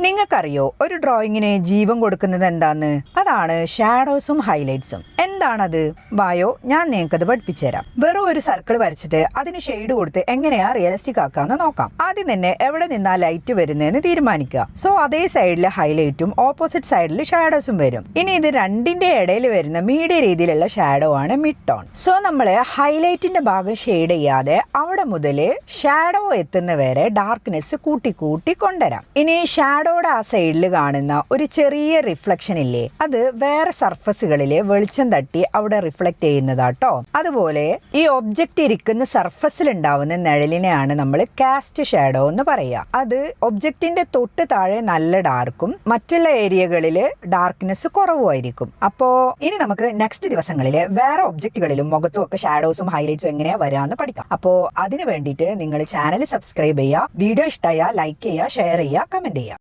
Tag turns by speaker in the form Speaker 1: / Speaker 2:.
Speaker 1: നിങ്ങൾക്കറിയോ ഒരു ഡ്രോയിങ്ങിന് ജീവൻ കൊടുക്കുന്നത് എന്താന്ന്? അതാണ് ഷാഡോസും ഹൈലൈറ്റ്സും എന്താണത്? വായോ ഞാൻ നിങ്ങൾക്കത് പഠിപ്പിച്ചു തരാം വെറും ഒരു സർക്കിൾ വരച്ചിട്ട് അതിന് ഷെയ്ഡ് കൊടുത്ത് എങ്ങനെയാ റിയലിസ്റ്റിക് ആക്കാന്ന് നോക്കാം. ആദ്യം തന്നെ എവിടെ നിന്നാ ലൈറ്റ് വരുന്നതെന്ന് തീരുമാനിക്കുക. സോ അതേ സൈഡിൽ ഹൈലൈറ്റും ഓപ്പോസിറ്റ് സൈഡിൽ ഷാഡോസും വരും. ഇനി ഇത് രണ്ടിന്റെ ഇടയിൽ വരുന്ന മീഡിയ രീതിയിലുള്ള ഷാഡോ ആണ് മിഡ് ടോൺ സോ നമ്മൾ ഹൈലൈറ്റിന്റെ ഭാഗം ഷെയ്ഡ് ചെയ്യാതെ അവിടെ മുതൽ ഷാഡോ എത്തുന്ന വരെ ഡാർക്ക്നെസ് കൂട്ടി കൂട്ടി കൊണ്ടുവരാം. ഇനി ഷാഡോയുടെ ആ സൈഡിൽ കാണുന്ന ഒരു ചെറിയ റിഫ്ലക്ഷൻ ഇല്ലേ? അത് വേറെ സർഫസുകളിലെ വെളിച്ചം തട്ടി അവിടെ റിഫ്ലക്ട് ചെയ്യുന്നതാട്ടോ അതുപോലെ ഈ ഒബ്ജക്റ്റ് ഇരിക്കുന്ന സർഫസിൽ ഉണ്ടാവുന്ന നിഴലിനെയാണ് നമ്മൾ കാസ്റ്റ് ഷാഡോ എന്ന് പറയുക അത് ഒബ്ജക്റ്റിന്റെ തൊട്ട് താഴെ നല്ല ഡാർക്കും മറ്റുള്ള ഏരിയകളിൽ ഡാർക്ക്നെസ് കുറവുമായിരിക്കും അപ്പോ ഇനി നമുക്ക് നെക്സ്റ്റ് ദിവസങ്ങളിൽ വേറെ ഒബ്ജക്റ്റുകളിലും മുഖത്തും ഒക്കെ ഷാഡോസും ഹൈലൈറ്റ്സും എങ്ങനെയാ വരാന്ന് പഠിക്കാം. അപ്പോ അതിന് വേണ്ടിയിട്ട് നിങ്ങൾ ചാനൽ സബ്സ്ക്രൈബ് ചെയ്യുക വീഡിയോ ഇഷ്ടമായ ലൈക്ക് ചെയ്യുക ഷെയർ ചെയ്യുക കമന്റ് ചെയ്യുക.